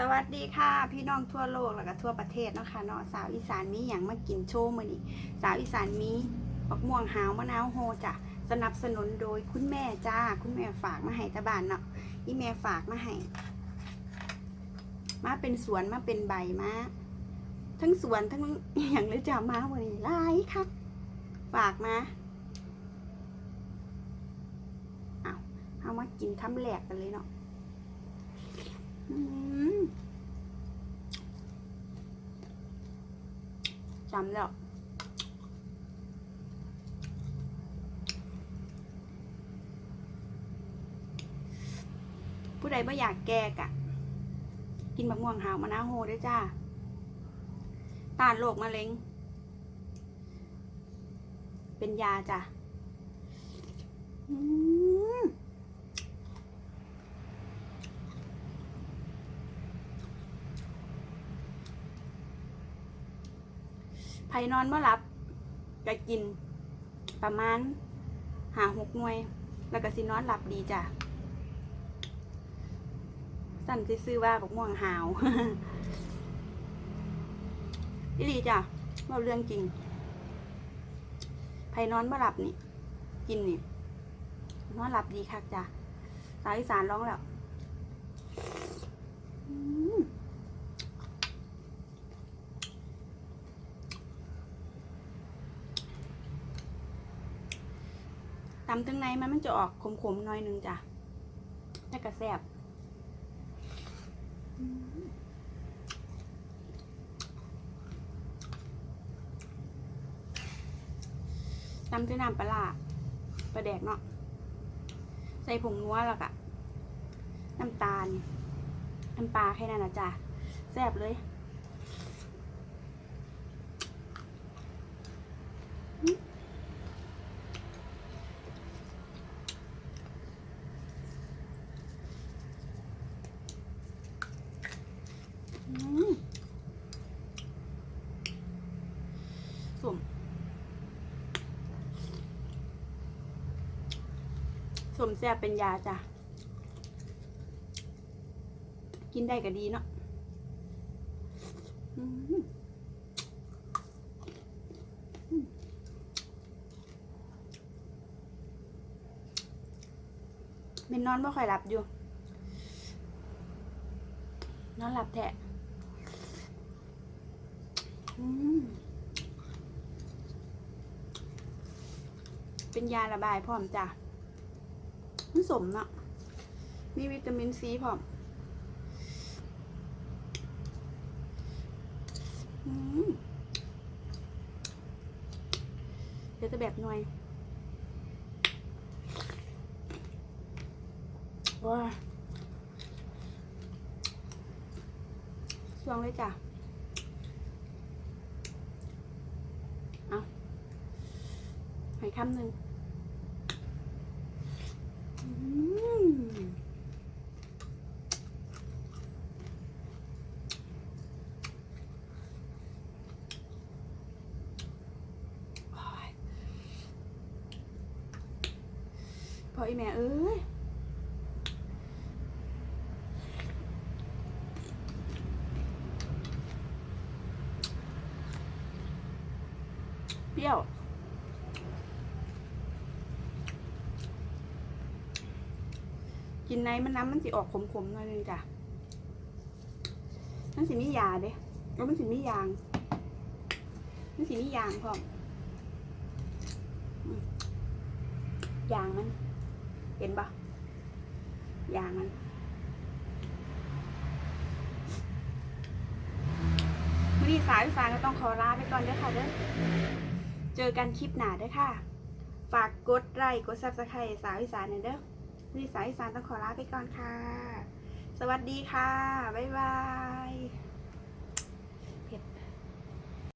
สวัสดีค่ะ พี่น้องทั่วโลกแล้วก็ทั่วประเทศเนาะค่ะเนาะสาวอีสานมีอย่างมากินโชว์มือนี้สาวอีสานมีบักม่วงหาวมะนาวโฮจ้ะสนับสนุนโดยคุณแม่จ้า คุณแม่ฝากมาให้ตะบานเนาะอีแม่ฝากมาให้มาเป็นสวนมาเป็นใบมาทั้งสวนทั้งอย่างเลยจ้ามาวันนี้หลายครับฝากมาเอาเอามากินคำแรกกันเลยเนาะอืม จำแล้วผู้ใดไม่อยากแก้กะ กินมะม่วงหาวมะนาวโฮได้จ้าต้านโรคมะเร็ง เป็นยาจ้ะ อืม ไผนอนเมื่อรับก็กินประมาณหาหกหน่วย แล้วก็สินอนหลับดีจ้ะสั่นซื้อว่าบอกม่วงหาวอีหลีจ้ะเว่าเรื่องจริงไผนอนเมื่อหลับนี่ กินนี่นอนหลับดีคักจ้ะสาวอีสานร้องแล้ว ตำตึงในมันมันจะออกขมๆหน่อยนึงจ้ะแต่กระแซบตำด้วยน้ำปลาร้าปลาแดกเนาะ ใส่ผงนัวแล้วก็น้ำตาล น้ำปลาแค่นั้นนะจ้ะแซ่บเลย อืมสุ่ม สมแซ่บเป็นยาจ้ะ กินได้ก็ดีเนาะอืมอืมเป็นนอนไม่ค่อยหลับอยู่ นอนหลับแทะเป็นยาระบายพร้อมจ้ะ มันสมเนาะมีวิตามินซีพร้อมเดี๋ยวจะแบบหน่อยว้าช่วงเลยจ้ะ เอาให้คำหนึ่ง พออีแม่เอ้ยเปรี้ยว กินในมันน้ำมันสิออกขมๆหน่อยนึงจ้ะมันสิมียาเด้แล้วมันสิมียาง มันสิมียางพร้อมยางมัน เห็นปะยางมันวันนี้สายสารก็ต้องขอลาไปก่อนเด้อค่ะเด้อ เจอกันคลิปหน้าเด้อค่ะ ฝากกดไลค์กดซับสไครต์สาวอีสานหน่อยเด้อ รีสายอีสานต้องขอลาไปก่อนค่ะ สวัสดีค่ะ บ๊ายบาย